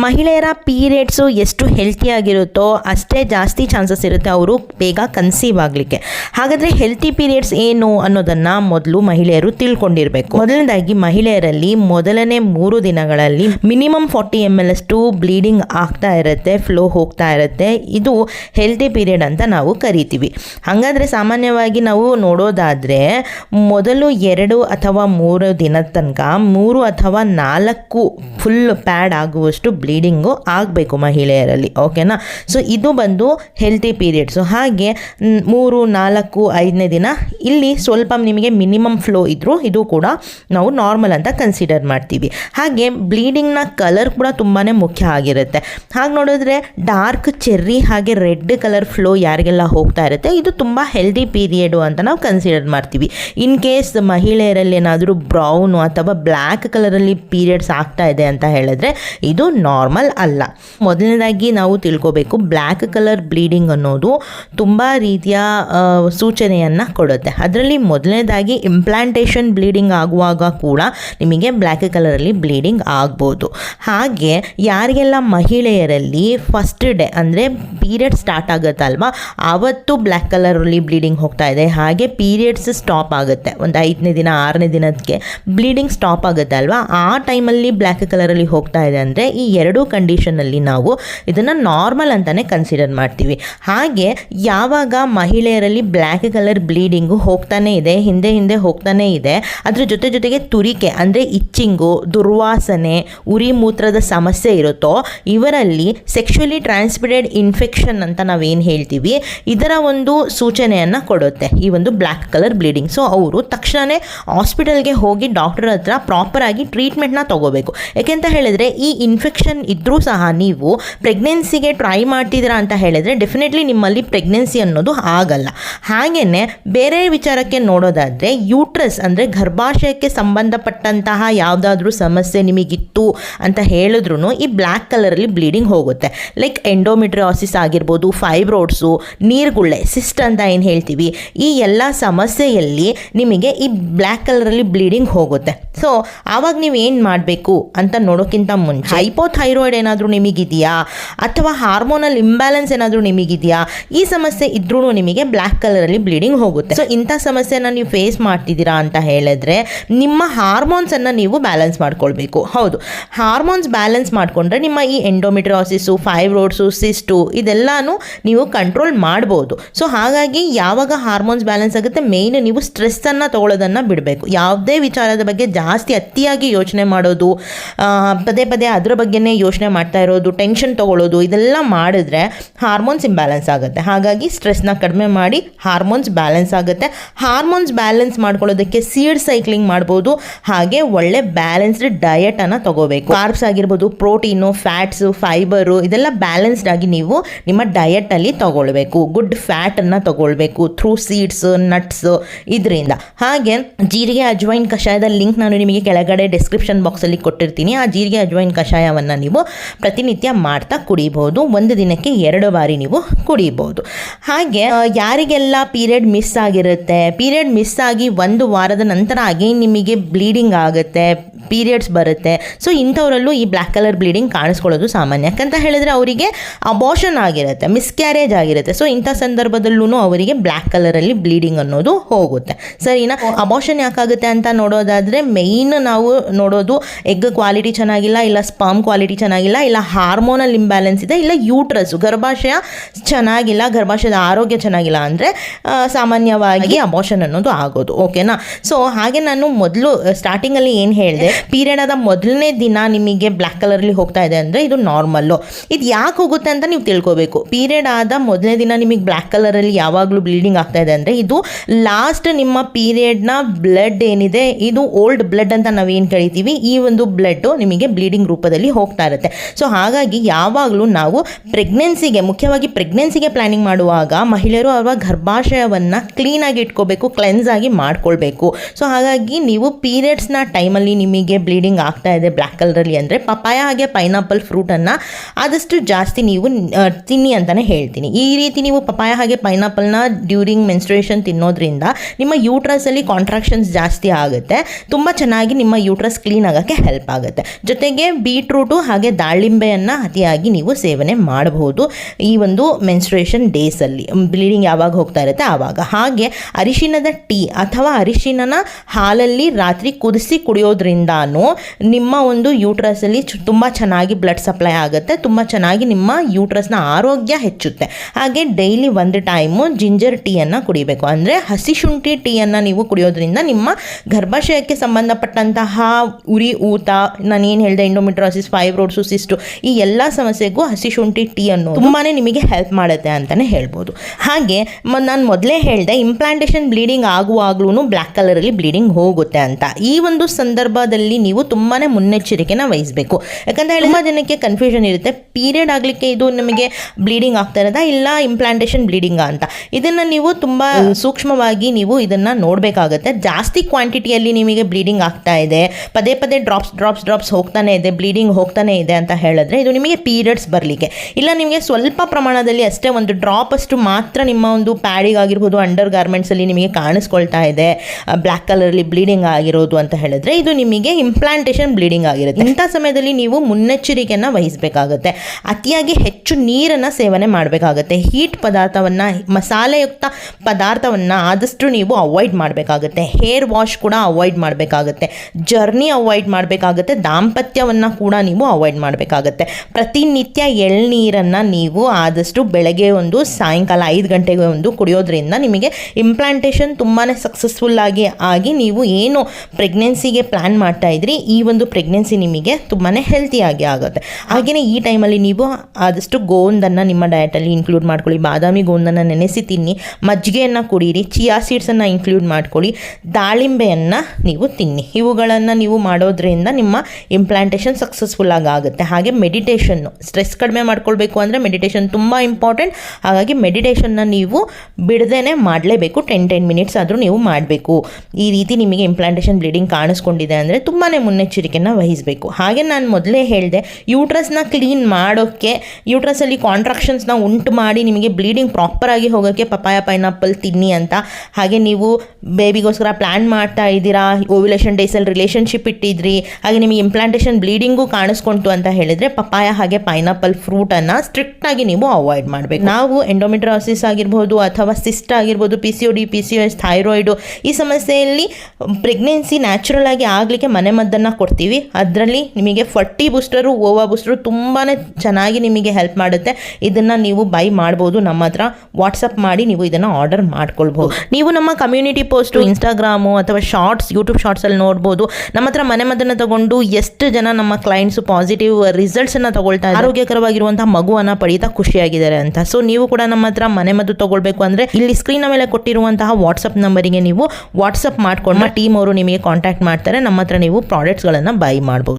ಮಹಿಳೆಯರ ಪೀರಿಯಡ್ಸು ಎಷ್ಟು ಹೆಲ್ತಿಯಾಗಿರುತ್ತೋ ಅಷ್ಟೇ ಜಾಸ್ತಿ ಚಾನ್ಸಸ್ ಇರುತ್ತೆ ಅವರು ಬೇಗ ಕನ್ಸೀವ್ ಆಗಲಿಕ್ಕೆ. ಹಾಗಾದರೆ ಹೆಲ್ತಿ ಪೀರಿಯಡ್ಸ್ ಏನು ಅನ್ನೋದನ್ನು ಮೊದಲು ಮಹಿಳೆಯರು ತಿಳ್ಕೊಂಡಿರಬೇಕು. ಮೊದಲನೇದಾಗಿ ಮಹಿಳೆಯರಲ್ಲಿ ಮೊದಲನೇ ಮೂರು ದಿನಗಳಲ್ಲಿ ಮಿನಿಮಮ್ ಫಾರ್ಟಿ ಎಂ ಎಲ್ ಅಷ್ಟು ಬ್ಲೀಡಿಂಗ್ ಆಗ್ತಾ ಇರುತ್ತೆ ಫ್ಲೋ ಹೋಗ್ತಾ ಇರುತ್ತೆ. ಇದು ಹೆಲ್ತಿ ಪೀರಿಯಡ್ ಅಂತ ನಾವು ಕರಿತೀವಿ. ಹಾಗಾದರೆ ಸಾಮಾನ್ಯವಾಗಿ ನಾವು ನೋಡೋದಾದರೆ ಮೊದಲು ಎರಡು ಅಥವಾ ಮೂರು ದಿನದ ತನಕ ಮೂರು ಅಥವಾ ನಾಲ್ಕು ಫುಲ್ ಪ್ಯಾಡ್ ಆಗುವಷ್ಟು ಬ್ಲೀಡಿಂಗು ಆಗಬೇಕು ಮಹಿಳೆಯರಲ್ಲಿ ಓಕೆನಾ ಸೊ ಇದು ಬಂದು ಹೆಲ್ತಿ ಪೀರಿಯಡ್ಸು ಹಾಗೆ ಮ್, ಮೂರು ನಾಲ್ಕು ಐದನೇ ದಿನ ಇಲ್ಲಿ ಸ್ವಲ್ಪ ನಿಮಗೆ ಮಿನಿಮಮ್ ಫ್ಲೋ ಇದ್ದರೂ ಇದು ಕೂಡ ನಾವು ನಾರ್ಮಲ್ ಅಂತ ಕನ್ಸಿಡರ್ ಮಾಡ್ತೀವಿ. ಹಾಗೆ ಬ್ಲೀಡಿಂಗ್ನ ಕಲರ್ ಕೂಡ ತುಂಬಾ ಮುಖ್ಯ ಆಗಿರುತ್ತೆ. ಹಾಗೆ ನೋಡಿದ್ರೆ ಡಾರ್ಕ್ ಚೆರ್ರಿ ಹಾಗೆ ರೆಡ್ ಕಲರ್ ಫ್ಲೋ ಯಾರಿಗೆಲ್ಲ ಹೋಗ್ತಾ ಇರುತ್ತೆ ಇದು ತುಂಬ ಹೆಲ್ದಿ ಪೀರಿಯಡು ಅಂತ ನಾವು ಕನ್ಸಿಡರ್ ಮಾಡ್ತೀವಿ. ಇನ್ ಕೇಸ್ ಮಹಿಳೆಯರಲ್ಲಿ ಏನಾದರೂ ಬ್ರೌನು ಅಥವಾ ಬ್ಲ್ಯಾಕ್ ಕಲರಲ್ಲಿ ಪೀರಿಯಡ್ಸ್ ಆಗ್ತಾ ಇದೆ ಅಂತ ಹೇಳಿದ್ರೆ ಇದು ನಾರ್ಮಲ್ ಅಲ್ಲ. ಮೊದಲನೇದಾಗಿ ನಾವು ತಿಳ್ಕೋಬೇಕು ಬ್ಲ್ಯಾಕ್ ಕಲರ್ ಬ್ಲೀಡಿಂಗ್ ಅನ್ನೋದು ತುಂಬ ರೀತಿಯ ಸೂಚನೆಯನ್ನು ಕೊಡುತ್ತೆ. ಅದರಲ್ಲಿ ಮೊದಲನೇದಾಗಿ ಇಂಪ್ಲಾಂಟೇಷನ್ ಬ್ಲೀಡಿಂಗ್ ಆಗುವಾಗ ಕೂಡ ನಿಮಗೆ ಬ್ಲ್ಯಾಕ್ ಕಲರಲ್ಲಿ ಬ್ಲೀಡಿಂಗ್ ಆಗ್ಬೋದು. ಹಾಗೆ ಯಾರಿಗೆಲ್ಲ ಮಹಿಳೆಯರಲ್ಲಿ ಫಸ್ಟ್ ಡೇ ಅಂದರೆ ಪೀರಿಯಡ್ ಸ್ಟಾರ್ಟ್ ಆಗುತ್ತಲ್ವ ಆವತ್ತು ಬ್ಲ್ಯಾಕ್ ಕಲರಲ್ಲಿ ಬ್ಲೀಡಿಂಗ್ ಹೋಗ್ತಾ ಇದೆ. ಹಾಗೆ ಪೀರಿಯಡ್ಸ್ ಸ್ಟಾಪ್ ಆಗುತ್ತೆ. ಒಂದು ಐದನೇ ದಿನ, ಆರನೇ ದಿನಕ್ಕೆ ಬ್ಲೀಡಿಂಗ್ ಸ್ಟಾಪ್ ಆಗುತ್ತೆ ಅಲ್ವಾ ಆ ಟೈಮಲ್ಲಿ ಬ್ಲ್ಯಾಕ್ ಕಲರಲ್ಲಿ ಹೋಗ್ತಾ ಇದೆ ಅಂದರೆ ಈ ಎರಡೂ ಕಂಡೀಷನಲ್ಲಿ ನಾವು ಇದನ್ನು ನಾರ್ಮಲ್ ಅಂತಲೇ ಕನ್ಸಿಡರ್ ಮಾಡ್ತೀವಿ. ಹಾಗೆ ಯಾವಾಗ ಮಹಿಳೆಯರಲ್ಲಿ ಬ್ಲ್ಯಾಕ್ ಕಲರ್ ಬ್ಲೀಡಿಂಗು ಹೋಗ್ತಾನೆ ಇದೆ, ಹಿಂದೆ ಹಿಂದೆ ಹೋಗ್ತಾನೆ ಇದೆ, ಅದರ ಜೊತೆ ಜೊತೆಗೆ ತುರಿಕೆ ಅಂದರೆ ಇಚ್ಚಿಂಗು, ದುರ್ವಾಸನೆ, ಉರಿ ಮೂತ್ರದ ಸಮಸ್ಯೆ ಇರುತ್ತೋ, ಇವರಲ್ಲಿ ಸೆಕ್ಷುಲಿ ಟ್ರಾನ್ಸ್ಮಿಟೆಡ್ ಇನ್ಫೆಕ್ಷನ್ ಅಂತ ನಾವೇನು ಹೇಳ್ತೀವಿ, ಇದರ ಒಂದು ಸೂಚನೆಯನ್ನು ಕೊಡುತ್ತೆ. ಈ ಒಂದು ಬ್ಲ್ಯಾಕ್ ಕಲರ್ ಬ್ಲೀಡಿಂಗ್. ಸೊ ಅವರು ತಕ್ಷಣವೇ ಹಾಸ್ಪಿಟಲ್ಗೆ ಹೋಗಿ ಡಾಕ್ಟರ್ ಹತ್ರ ಪ್ರಾಪರಾಗಿ ಟ್ರೀಟ್ಮೆಂಟ್ನ ತಗೋಬೇಕು. ಯಾಕೆಂತ ಹೇಳಿದ್ರೆ ಈ ಇನ್ಫೆಕ್ಷನ್ ಇದ್ದರೂ ಸಹ ನೀವು ಪ್ರೆಗ್ನೆನ್ಸಿಗೆ ಟ್ರೈ ಮಾಡ್ತಿದ್ದೀರಾ ಅಂತ ಹೇಳಿದ್ರೆ ಡೆಫಿನೆಟ್ಲಿ ನಿಮ್ಮಲ್ಲಿ ಪ್ರೆಗ್ನೆನ್ಸಿ ಅನ್ನೋದು ಆಗಲ್ಲ. ಹಾಗೆಯೇ ಬೇರೆ ವಿಚಾರಕ್ಕೆ ನೋಡೋದಾದರೆ ಯೂಟ್ರಸ್ ಅಂದರೆ ಗರ್ಭಾಶಯಕ್ಕೆ ಸಂಬಂಧಪಟ್ಟಂತಹ ಯಾವುದಾದ್ರೂ ಸಮಸ್ಯೆ ನಿಮಗಿತ್ತು ಅಂತ ಹೇಳಿದ್ರು ಈ ಬ್ಲ್ಯಾಕ್ ಕಲರಲ್ಲಿ ಬ್ಲೀಡಿಂಗ್ ಹೋಗುತ್ತೆ. ಲೈಕ್ ಎಂಡೋಮಿಟ್ರಿಯಾಸಿಸ್ ಆಗಿರ್ಬೋದು ಫೈಬ್ರೋಡ್ಸು ನೀರ್ಗುಳ್ಳೆ ಸಿಸ್ಟ್ ಅಂತ ಏನು ಹೇಳ್ತೀವಿ, ಈ ಎಲ್ಲ ಸಮಸ್ಯೆಯಲ್ಲಿ ನಿಮಗೆ ಈ ಬ್ಲ್ಯಾಕ್ ಕಲರಲ್ಲಿ ಬ್ಲೀಡಿಂಗ್ ಹೋಗುತ್ತೆ. ಸೊ ಆವಾಗ ನೀವು ಏನು ಮಾಡಬೇಕು ಅಂತ ನೋಡೋಕ್ಕಿಂತ ಮುಂಚೆ ಹೈಪೋಥೈರಾಯ್ಡ್ ಏನಾದರೂ ನಿಮಗಿದೆಯಾ? ಅಥವಾ ಹಾರ್ಮೋನಲ್ ಇಂಬ್ಯಾಲೆನ್ಸ್ ಏನಾದರೂ ನಿಮಗಿದೆಯಾ? ಈ ಸಮಸ್ಯೆ ಇದ್ರೂ ನಿಮಗೆ ಬ್ಲ್ಯಾಕ್ ಕಲರಲ್ಲಿ ಬ್ಲೀಡಿಂಗ್ ಹೋಗುತ್ತೆ. ಸೊ ಇಂಥ ಸಮಸ್ಯೆನ ನೀವು ಫೇಸ್ ಮಾಡ್ತಿದ್ದೀರಾ ಅಂತ ಹೇಳಿದ್ರೆ, ನಿಮ್ಮ ಹಾರ್ಮೋನ್ಸನ್ನು ನೀವು ಬ್ಯಾಲೆನ್ಸ್ ಮಾಡ್ಕೊಳ್ಬೇಕು. ಹೌದು. ಹಾರ್ಮೋನ್ಸ್ ಬ್ಯಾಲೆನ್ಸ್ ಮಾಡಿಕೊಂಡ್ರೆ ನಿಮ್ಮ ಈ ಎಂಡೋಮಿಟ್ರಾಸಿಸು ಫೈಬ್ರೋಡ್ಸು ಸಿಸ್ಟು ಇದೆಲ್ಲನೂ ನೀವು ಕಂಟ್ರೋಲ್ ಮಾಡ್ಬೋದು. ಸೊ ಹಾಗಾಗಿ ಯಾವಾಗ ಹಾರ್ಮೋನ್ಸ್ ಬ್ಯಾಲೆನ್ಸ್ ಆಗುತ್ತೆ ಮೇಯ್ನ್ ನೀವು ಸ್ಟ್ರೆಸ್ಸನ್ನು ತೊಗೊಳೋದನ್ನು ಬಿಡಬೇಕು. ಯಾವುದೇ ವಿಚಾರದ ಬಗ್ಗೆ ಜಾಸ್ತಿ ಅತಿಯಾಗಿ ಯೋಚನೆ ಮಾಡೋದು ಪದೇ ಪದೇ ಅದರ ಬಗ್ಗೆನೇ ಯೋಚನೆ ಮಾಡ್ತಾ ಇರೋದು ಟೆನ್ಷನ್ ತೊಗೊಳ್ಳೋದು, ಇದೆಲ್ಲ ಮಾಡಿದ್ರೆ ಹಾರ್ಮೋನ್ಸ್ ಇಂಬ್ಯಾಲೆನ್ಸ್ ಆಗುತ್ತೆ. ಹಾಗಾಗಿ ಸ್ಟ್ರೆಸ್ನ ಕಡಿಮೆ ಮಾಡಿ ಹಾರ್ಮೋನ್ಸ್ ಬ್ಯಾಲೆನ್ಸ್ ಆಗುತ್ತೆ. ಹಾರ್ಮೋನ್ಸ್ ಬ್ಯಾಲೆನ್ಸ್ ಮಾಡ್ಕೊಳ್ಳೋದಕ್ಕೆ ಸೀಡ್ ಸೈಕ್ಲಿಂಗ್ ಮಾಡ್ಬೋದು. ಹಾಗೆ ಒಳ್ಳೆ ಬ್ಯಾಲೆನ್ಸ್ಡ್ ಡಯಟನ್ನು ತಗೋಬೇಕು. ಕಾರ್ಬ್ಸ್ ಆಗಿರ್ಬೋದು ಪ್ರೋಟೀನು ಫ್ಯಾಟ್ಸು ಫೈಬರು ಇದೆಲ್ಲ ಬ್ಯಾಲೆನ್ಸ್ಡ್ ಆಗಿ ನೀವು ನಿಮ್ಮ ಡಯಟಲ್ಲಿ ತಗೊಳ್ಬೇಕು. ಗುಡ್ ಫ್ಯಾಟನ್ನು ತಗೊಳ್ಬೇಕು ಥ್ರೂ ಸೀಡ್ಸ್ ನಟ್ಸ್ ಇದರಿಂದ. ಹಾಗೆ ಜೀರಿಗೆ ಅಜ್ವೈನ್ ಕಷಾಯದ ಲಿಂಕ್ ನಾನು ನಿಮಗೆ ಕೆಳಗಡೆ ಡಿಸ್ಕ್ರಿಪ್ಷನ್ ಬಾಕ್ಸಲ್ಲಿ ಕೊಟ್ಟಿರ್ತೀನಿ. ಆ ಜೀರಿಗೆ ಅಜ್ವೈನ್ ಕಷಾಯವನ್ನು ನೀವು ಪ್ರತಿನಿತ್ಯ ಮಾಡ್ತಾ ಕುಡಿಬಹುದು ಒಂದು ದಿನಕ್ಕೆ ಎರಡು ಬಾರಿ ನೀವು ಕುಡಿಬೋದು. ಹಾಗೆ ಯಾರಿಗೆಲ್ಲ ಪೀರಿಯಡ್ ಮಿಸ್ ಆಗಿರುತ್ತೆ, ಪೀರಿಯಡ್ ಮಿಸ್ ಆಗಿ ಒಂದು ವಾರದ ನಂತರ ಅಗೈನ್ ನಿಮಗೆ ಬ್ಲೀಡಿಂಗ್ ಆಗುತ್ತೆ, ಪೀರಿಯಡ್ಸ್ ಬರುತ್ತೆ. ಸೊ, ಇಂಥವರಲ್ಲೂ ಈ ಬ್ಲ್ಯಾಕ್ ಕಲರ್ ಬ್ಲೀಡಿಂಗ್ ಕಾಣಿಸ್ಕೊಳ್ಳೋದು ಸಾಮಾನ್ಯ. ಯಾಕಂತ ಹೇಳಿದ್ರೆ ಅವರಿಗೆ ಅಬಾಷನ್ ಆಗಿರುತ್ತೆ, ಮಿಸ್ಕ್ಯಾರೇಜ್ ಆಗಿರುತ್ತೆ. ಸೊ, ಇಂಥ ಸಂದರ್ಭದಲ್ಲೂ ಅವರಿಗೆ ಬ್ಲ್ಯಾಕ್ ಕಲರಲ್ಲಿ ಬ್ಲೀಡಿಂಗ್ ಅನ್ನೋದು ಹೋಗುತ್ತೆ. ಸರಿನಾ? ಅಬಾಷನ್ ಯಾಕಾಗುತ್ತೆ ಅಂತ ನೋಡೋದಾದರೆ, ಮೇಯ್ನ್ ನಾವು ನೋಡೋದು ಎಗ್ ಕ್ವಾಲಿಟಿ ಚೆನ್ನಾಗಿಲ್ಲ, ಇಲ್ಲ ಸ್ಪರ್ಮ್ ಕ್ವಾಲಿಟಿ ಚೆನ್ನಾಗಿಲ್ಲ, ಇಲ್ಲ ಹಾರ್ಮೋನಲ್ ಇಂಬ್ಯಾಲೆನ್ಸ್ ಇದೆ, ಇಲ್ಲ ಯೂಟ್ರಸ್ ಗರ್ಭಾಶಯ ಚೆನ್ನಾಗಿಲ್ಲ, ಗರ್ಭಾಶಯದ ಆರೋಗ್ಯ ಚೆನ್ನಾಗಿಲ್ಲ ಅಂದರೆ ಸಾಮಾನ್ಯವಾಗಿ ಅಬಾಷನ್ ಅನ್ನೋದು ಆಗೋದು ಓಕೆನಾ ಸೊ ಹಾಗೆ ನಾನು ಮೊದಲು ಸ್ಟಾರ್ಟಿಂಗಲ್ಲಿ ಏನು ಹೇಳಿದೆ ಪೀರಿಯಡ್ ಆದ ಮೊದಲನೇ ದಿನ ನಿಮಗೆ ಬ್ಲ್ಯಾಕ್ ಕಲರಲ್ಲಿ ಹೋಗ್ತಾ ಇದೆ ಅಂದರೆ ಇದು ನಾರ್ಮಲ್ಲು ಇದು ಯಾಕೆ ಹೋಗುತ್ತೆ ಅಂತ ನೀವು ತಿಳ್ಕೊಬೇಕು. ಪೀರಿಯಡ್ ಆದ ಮೊದಲನೇ ದಿನ ನಿಮಗೆ ಬ್ಲ್ಯಾಕ್ ಕಲರಲ್ಲಿ ಯಾವಾಗಲೂ ಬ್ಲೀಡಿಂಗ್ ಆಗ್ತಾ ಇದೆ ಅಂದರೆ ಇದು ಲಾಸ್ಟ್ ನಿಮ್ಮ ಪೀರಿಯಡ್ನ ಬ್ಲಡ್ ಏನಿದೆ, ಇದು ಓಲ್ಡ್ ಬ್ಲಡ್ ಅಂತ ನಾವೇನು ಕರಿತೀವಿ, ಈ ಒಂದು ಬ್ಲಡ್ಡು ನಿಮಗೆ ಬ್ಲೀಡಿಂಗ್ ರೂಪದಲ್ಲಿ ಹೋಗ್ತಾ ಇರುತ್ತೆ. ಸೊ ಹಾಗಾಗಿ ಯಾವಾಗಲೂ ನಾವು ಪ್ರೆಗ್ನೆನ್ಸಿಗೆ ಮುಖ್ಯವಾಗಿ ಪ್ರೆಗ್ನೆನ್ಸಿಗೆ ಪ್ಲ್ಯಾನಿಂಗ್ ಮಾಡುವಾಗ ಮಹಿಳೆಯರು ಅವರ ಗರ್ಭಾಶಯವನ್ನು ಕ್ಲೀನಾಗಿ ಇಟ್ಕೋಬೇಕು ಕ್ಲೆನ್ಸ್ ಆಗಿ ಮಾಡ್ಕೊಳ್ಬೇಕು. ಸೊ ಹಾಗಾಗಿ ನೀವು ಪೀರಿಯಡ್ಸ್ನ ಟೈಮಲ್ಲಿ ನಿಮಗೆ ಬ್ಲೀಡಿಂಗ್ ಆಗ್ತಾ ಇದೆ ಬ್ಲ್ಯಾಕ್ ಕಲರಲ್ಲಿ ಅಂದರೆ ಪಪಾಯ ಹಾಗೆ ಪೈನಾಪಲ್ ಫ್ರೂಟನ್ನು ಆದಷ್ಟು ಜಾಸ್ತಿ ನೀವು ತಿನ್ನಿ ಅಂತಲೇ ಹೇಳ್ತೀನಿ. ಈ ರೀತಿ ನೀವು ಪಪಾಯ ಹಾಗೆ ಪೈನಾಪಲ್ನ ಡ್ಯೂರಿಂಗ್ ಮೆನ್ಸ್ಟ್ರೇಷನ್ ತಿನ್ನೋದ್ರಿಂದ ನಿಮ್ಮ ಯೂಟ್ರಸಲ್ಲಿ ಕಾಂಟ್ರಾಕ್ಷನ್ಸ್ ಜಾಸ್ತಿ ಆಗುತ್ತೆ. ತುಂಬ ಚೆನ್ನಾಗಿ ನಿಮ್ಮ ಯೂಟ್ರಸ್ ಕ್ಲೀನ್ ಆಗೋಕ್ಕೆ ಹೆಲ್ಪ್ ಆಗುತ್ತೆ. ಜೊತೆಗೆ ಬೀಟ್ರೂಟು ಹಾಗೆ ದಾಳಿಂಬೆಯನ್ನು ಅತಿಯಾಗಿ ನೀವು ಸೇವನೆ ಮಾಡಬಹುದು ಈ ಒಂದು ಮೆನ್ಸ್ಟ್ರೇಷನ್ ಡೇಸಲ್ಲಿ ಬ್ಲೀಡಿಂಗ್ ಯಾವಾಗ ಹೋಗ್ತಾ ಇರುತ್ತೆ ಆವಾಗ. ಹಾಗೆ ಅರಿಶಿನದ ಟೀ ಅಥವಾ ಅರಿಶಿನನ ಹಾಲಲ್ಲಿ ರಾತ್ರಿ ಕುದಿಸಿ ಕುಡಿಯೋದ್ರಿಂದನೂ ನಿಮ್ಮ ಒಂದು ಯೂಟ್ರಸಲ್ಲಿ ತುಂಬ ಚೆನ್ನಾಗಿ ಬ್ಲಡ್ ಸಪ್ಲೈ ಆಗುತ್ತೆ, ತುಂಬ ಚೆನ್ನಾಗಿ ನಿಮ್ಮ ಯೂಟ್ರಸ್ನ ಆರೋಗ್ಯ ಹೆಚ್ಚುತ್ತೆ. ಹಾಗೆ ಡೈಲಿ ಒಂದು ಟೈಮು ಜಿಂಜರ್ ಟೀಯನ್ನು ಕುಡಿಬೇಕು. ಅಂದರೆ ಹಸಿ ಶುಂಠಿ ಟೀಯನ್ನು ನೀವು ಕುಡಿಯೋದ್ರಿಂದ ನಿಮ್ಮ ಗರ್ಭಾಶಯಕ್ಕೆ ಸಂಬಂಧಪಟ್ಟಂತಹ ಉರಿ, ಊತ, ನಾನು ಏನು ಹೇಳಿದೆ ಇಂಡೋಮಿಟ್ರಾಸಿಸ್ ಫೈಬ್ರೋಡ್ಸು ಸಿಸ್ಟು ಈ ಎಲ್ಲ ಸಮಸ್ಯೆಗೂ ಹಸಿ ಶುಂಠಿ ಟೀ ಅನ್ನೋದು ತುಂಬಾ ನಿಮಗೆ ಹೆಲ್ಪ್ ಮಾಡುತ್ತೆ ಅಂತಲೇ ಹೇಳ್ಬೋದು. ಹಾಗೆ ನಾನು ಮೊದಲೇ ಹೇಳಿದೆ ಇಂಪ್ಲಾಂಟೇಷನ್ ಬ್ಲೀಡಿಂಗ್ ಆಗುವಾಗ್ಲೂ ಬ್ಲ್ಯಾಕ್ ಕಲರಲ್ಲಿ ಬ್ಲೀಡಿಂಗ್ ಹೋಗುತ್ತೆ ಅಂತ. ಈ ಒಂದು ಸಂದರ್ಭದಲ್ಲಿ ನೀವು ತುಂಬಾ ಮುನ್ನೆಚ್ಚರಿಕೆನ ವಹಿಸಬೇಕು. ಯಾಕಂದರೆ ತುಂಬ ಜನಕ್ಕೆ ಕನ್ಫ್ಯೂಷನ್ ಇರುತ್ತೆ ಪೀರಿಯಡ್ ಆಗಲಿಕ್ಕೆ ಇದು ನಿಮಗೆ ಬ್ಲೀಡಿಂಗ್ ಆಗ್ತಾ ಇರೋದಾ ಇಲ್ಲ ಇಂಪ್ಲಾಂಟೇಷನ್ ಬ್ಲೀಡಿಂಗಾ ಅಂತ. ಇದನ್ನು ನೀವು ತುಂಬ ಸೂಕ್ಷ್ಮವಾಗಿ ನೀವು ಇದನ್ನು ನೋಡಬೇಕಾಗತ್ತೆ. ಜಾಸ್ತಿ ಕ್ವಾಂಟಿಟಿಯಲ್ಲಿ ನಿಮಗೆ ಬ್ಲೀಡಿಂಗ್ ಆಗ್ತಾ ಇದೆ. ಪದೇ ಪದೇ ಡ್ರಾಪ್ಸ್ ಡ್ರಾಪ್ಸ್ ಡ್ರಾಪ್ಸ್ ಹೋಗ್ತಾನೆ ಇದೆ ಬ್ಲೀಡಿಂಗ್ ಇದೆ ಅಂತ ಹೇಳಿದ್ರೆ ಇದು ನಿಮಗೆ ಪೀರಿಯಡ್ಸ್ ಬರಲಿಕ್ಕೆ. ಇಲ್ಲ, ನಿಮಗೆ ಸ್ವಲ್ಪ ಪ್ರಮಾಣದಲ್ಲಿ ಅಷ್ಟೇ ಒಂದು ಡ್ರಾಪ್ ಅಷ್ಟು ಮಾತ್ರ ನಿಮ್ಮ ಒಂದು ಪ್ಯಾಡಿಗಾಗಿರ್ಬೋದು ಅಂಡರ್ ಗಾರ್ಮೆಂಟ್ಸಲ್ಲಿ ನಿಮಗೆ ಕಾಣಿಸ್ಕೊಳ್ತಾ ಇದೆ. ಬ್ಲ್ಯಾಕ್ ಕಲರಲ್ಲಿ ಬ್ಲೀಡಿಂಗ್ ಆಗಿರೋದು ಅಂತ ಹೇಳಿದ್ರೆ ಇದು ನಿಮಗೆ ಇಂಪ್ಲಾಂಟೇಷನ್ ಬ್ಲೀಡಿಂಗ್ ಆಗಿರುತ್ತೆ. ಇಂಥ ಸಮಯದಲ್ಲಿ ನೀವು ಮುನ್ನೆಚ್ಚರಿಕೆಯನ್ನು ವಹಿಸಬೇಕಾಗುತ್ತೆ. ಅತಿಯಾಗಿ ಹೆಚ್ಚು ನೀರನ್ನು ಸೇವನೆ ಮಾಡಬೇಕಾಗುತ್ತೆ. ಹೀಟ್ ಪದಾರ್ಥವನ್ನು, ಮಸಾಲೆಯುಕ್ತ ಪದಾರ್ಥವನ್ನು ಆದಷ್ಟು ನೀವು ಅವಾಯ್ಡ್ ಮಾಡಬೇಕಾಗುತ್ತೆ. ಹೇರ್ ವಾಶ್ ಕೂಡ ಅವಾಯ್ಡ್ ಮಾಡಬೇಕಾಗುತ್ತೆ. ಜರ್ನಿ ಅವಾಯ್ಡ್ ಮಾಡಬೇಕಾಗುತ್ತೆ. ದಾಂಪತ್ಯವನ್ನು ಕೂಡ ನೀವು ಅವಾಯ್ಡ್ ಮಾಡಬೇಕಾಗುತ್ತೆ. ಪ್ರತಿನಿತ್ಯ ಎಳ್ನೀರನ್ನು ನೀವು ಆದಷ್ಟು ಬೆಳಗ್ಗೆ ಒಂದು, ಸಾಯಂಕಾಲ ಐದು ಗಂಟೆಗೆ ಒಂದು ಕುಡಿಯೋದ್ರಿಂದ ನಿಮಗೆ ಇಂಪ್ಲಾಂಟೇಷನ್ ತುಂಬಾ ಸಕ್ಸಸ್ಫುಲ್ ಆಗಿ ಆಗಿ ನೀವು ಏನು ಪ್ರೆಗ್ನೆನ್ಸಿಗೆ ಪ್ಲ್ಯಾನ್ ಮಾಡ್ತಾ ಇದ್ರಿ, ಈ ಒಂದು ಪ್ರೆಗ್ನೆನ್ಸಿ ನಿಮಗೆ ತುಂಬಾ ಹೆಲ್ತಿಯಾಗಿ ಆಗುತ್ತೆ. ಹಾಗೆಯೇ ಈ ಟೈಮಲ್ಲಿ ನೀವು ಆದಷ್ಟು ಗೋಂದನ್ನು ನಿಮ್ಮ ಡಯಟಲ್ಲಿ ಇನ್ಕ್ಲೂಡ್ ಮಾಡ್ಕೊಳ್ಳಿ. ಬಾದಾಮಿ ಗೋಂದನ್ನು ನೆನೆಸಿ ತಿನ್ನಿ. ಮಜ್ಜಿಗೆಯನ್ನು ಕುಡೀರಿ. ಚಿಯಾ ಸೀಡ್ಸನ್ನು ಇನ್ಕ್ಲೂಡ್ ಮಾಡ್ಕೊಳ್ಳಿ. ದಾಳಿಂಬೆಯನ್ನು ನೀವು ತಿನ್ನಿ. ಇವುಗಳನ್ನು ನೀವು ಮಾಡೋದ್ರಿಂದ ನಿಮ್ಮ ಇಂಪ್ಲಾಂಟೇಷನ್ ಸಕ್ಸಸ್ಫುಲ್ ಆಗಿ ಆಗುತ್ತೆ ಹಾಗೆ ಮೆಡಿಟೇಷನ್ನು ಸ್ಟ್ರೆಸ್ ಕಡಿಮೆ ಮಾಡ್ಕೊಳ್ಬೇಕು ಅಂದರೆ ಮೆಡಿಟೇಷನ್ ತುಂಬ ಇಂಪಾರ್ಟೆಂಟ್ ಹಾಗಾಗಿ ಮೆಡಿಟೇಷನ್ನ ನೀವು ಬಿಡದೇ ಮಾಡಲೇಬೇಕು. ಟೆನ್ ಟೆನ್ ಮಿನಿಟ್ಸ್ ಆದರೂ ನೀವು ಮಾಡಬೇಕು. ಈ ರೀತಿ ನಿಮಗೆ ಇಂಪ್ಲಾಂಟೇಷನ್ ಬ್ಲೀಡಿಂಗ್ ಕಾಣಿಸ್ಕೊಂಡಿದೆ ಅಂದರೆ ತುಂಬಾ ಮುನ್ನೆಚ್ಚರಿಕೆನ ವಹಿಸಬೇಕು. ಹಾಗೆ ನಾನು ಮೊದಲೇ ಹೇಳಿದೆ ಯೂಟ್ರಸ್ನ ಕ್ಲೀನ್ ಮಾಡೋಕ್ಕೆ ಯೂಟ್ರಸಲ್ಲಿ ಕಾಂಟ್ರಾಕ್ಷನ್ಸ್ನ ಉಂಟು ಮಾಡಿ ನಿಮಗೆ ಬ್ಲೀಡಿಂಗ್ ಪ್ರಾಪರಾಗಿ ಹೋಗೋಕ್ಕೆ ಪಪಾಯ ಪೈನಾಪಲ್ ತಿನ್ನಿ ಅಂತ. ಹಾಗೆ ನೀವು ಬೇಬಿಗೋಸ್ಕರ ಪ್ಲ್ಯಾನ್ ಮಾಡ್ತಾ ಇದ್ದೀರಾ ಓವ್ಯುಲೇಷನ್ ಡೇಸಲ್ಲಿ ರಿಲೇಷನ್ಶಿಪ್ ಇಟ್ಟಿದ್ರಿ, ಹಾಗೆ ನಿಮಗೆ ಇಂಪ್ಲಾಂಟೇಷನ್ ಬ್ಲೀಡಿಂಗು ಕಾಣಿಸ್ಕೊಂತು ಅಂತ ಹೇಳಿದರೆ ಪಪಾಯ ಹಾಗೆ ಪೈನಾಪಲ್ ಫ್ರೂಟನ್ನು ಸ್ಟ್ರಿಕ್ಟಾಗಿ ನೀವು ಅವಾಯ್ಡ್ ಮಾಡಬೇಕು. ನಾವು ಎಂಡೋಮೆಟ್ರಾಸಿಸ್ ಆಗಿರ್ಬೋದು ಅಥವಾ ಸಿಸ್ಟ್ ಆಗಿರ್ಬೋದು P C D P C S thyroid ಈ ಸಮಸ್ಯೆಯಲ್ಲಿ ಪ್ರೆಗ್ನೆನ್ಸಿ ನ್ಯಾಚುರಲ್ ಆಗಿ ಆಗಲಿಕ್ಕೆ ಮನೆಮದ್ದನ್ನು ಕೊಡ್ತೀವಿ. ಅದರಲ್ಲಿ ನಿಮಗೆ ಫರ್ಟಿ ಬೂಸ್ಟರು ಓವಾ ಬೂಸ್ಟರು ತುಂಬಾ ಚೆನ್ನಾಗಿ ನಿಮಗೆ ಹೆಲ್ಪ್ ಮಾಡುತ್ತೆ. ಇದನ್ನು ನೀವು ಬೈ ಮಾಡ್ಬೋದು. ನಮ್ಮ ಹತ್ರ ವಾಟ್ಸಪ್ ಮಾಡಿ ನೀವು ಇದನ್ನು ಆರ್ಡರ್ ಮಾಡ್ಕೊಳ್ಬೋದು. ನೀವು ನಮ್ಮ ಕಮ್ಯುನಿಟಿ ಪೋಸ್ಟು ಇನ್ಸ್ಟಾಗ್ರಾಮು ಅಥವಾ ಶಾರ್ಟ್ಸ್ ಯೂಟ್ಯೂಬ್ ಶಾರ್ಟ್ಸಲ್ಲಿ ನೋಡ್ಬೋದು. ನಮ್ಮ ಹತ್ರ ಮನೆ ಮದ್ದನ್ನು ತಗೊಂಡು ಎಷ್ಟು ಜನ ನಮ್ಮ ಕ್ಲೈಂಟ್ಸು ಪಾಸಿಟಿವ್ ರಿಸಲ್ಟ್ಸನ್ನು ತಗೊಳ್ತಾ ಇದ್ದಾರೆ. ಆರೋಗ್ಯಕರವಾಗಿರುವಂತಹ ಮಗುವನ್ನ ಪಡೀತಾ ಖುಷಿಯಾಗಿದ್ದಾರೆ ಅಂತ. ಸೊ ನೀವು ಕೂಡ ನಮ್ಮ ಹತ್ರ ಮನೆ ಮದ್ದು ತಗೊಳ್ಬೇಕು ಅಂದ್ರೆ ಇಲ್ಲಿ ಸ್ಕ್ರೀನ್ ಮೇಲೆ ಕೊಟ್ಟಿರುವಂತಹ ವಾಟ್ಸಪ್ ನಂಬರಿಗೆ ನೀವು ವಾಟ್ಸಪ್ ಮಾಡ್ಕೊಂಡು ಟೀಮ್ ಅವರು ನಿಮಗೆ ಕಾಂಟ್ಯಾಕ್ಟ್ ಮಾಡ್ತಾರೆ. ನಮ್ಮ ಹತ್ರ ನೀವು ಪ್ರಾಡಕ್ಟ್ಸ್ಗಳನ್ನು ಬೈ ಮಾಡ್ಬೋದು.